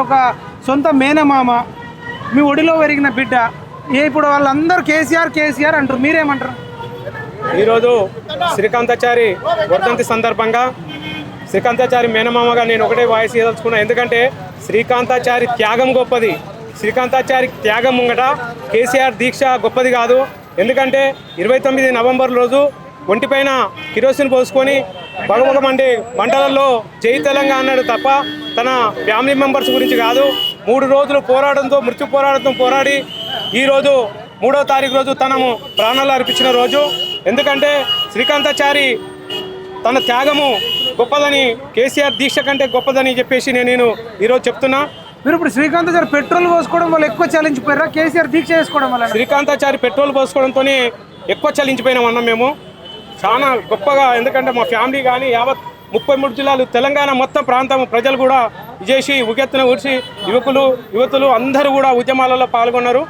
మీరు ఒక సొంత మేనమామ మీ ఒడిలో పెరిగిన బిడ్డ ఏ ఇప్పుడు వాళ్ళందరూ కేసీఆర్ కేసీఆర్ అంటారు. మీరేమంటారు? ఈరోజు శ్రీకాంతాచారి వర్ధంతి సందర్భంగా శ్రీకాంతాచారి మేనమామగా నేను ఒకటే వాయిస్ ఇదలుచుకున్నా ఎందుకంటే శ్రీకాంతాచారి త్యాగం గొప్పది. శ్రీకాంతాచారి త్యాగం ముంగట కేసీఆర్ దీక్ష గొప్పది కాదు. ఎందుకంటే ఇరవై తొమ్మిది నవంబర్ రోజు ఒంటిపైన కిరోసిన్ పోసుకొని భగభగ మండి మంటలలో జై తెలంగాణ అన్నాడు తప్ప తన ఫ్యామిలీ మెంబర్స్ గురించి కాదు. మూడు రోజులు పోరాటంతో మృత్యు పోరాటంతో పోరాడి ఈరోజు మూడో తారీఖు రోజు తనము ప్రాణాలు అర్పించిన రోజు. ఎందుకంటే శ్రీకాంతాచారి తన త్యాగము గొప్పదని కేసీఆర్ దీక్ష కంటే గొప్పదని చెప్పేసి నేను నేను ఈరోజు చెప్తున్నా. మీరు ఇప్పుడు శ్రీకాంత్ గారు పెట్రోల్ పోసుకోవడం వల్ల ఎక్కువ చలించిపోయారా? కేసీఆర్ దీక్ష చేసుకోవడం వల్ల? శ్రీకాంతాచారి పెట్రోల్ పోసుకోవడంతో ఎక్కువ చలించిపోయినాం అన్నాం మేము. చాలా గొప్పగా ఎందుకంటే మా ఫ్యామిలీ కానీ యావత్ ముప్పై మూడు జిల్లాలు తెలంగాణ మొత్తం ప్రాంతం ప్రజలు కూడా చేసి ఉగెత్తున ఊడ్చి యువకులు యువతులు అందరూ కూడా ఉద్యమాలలో పాల్గొన్నారు.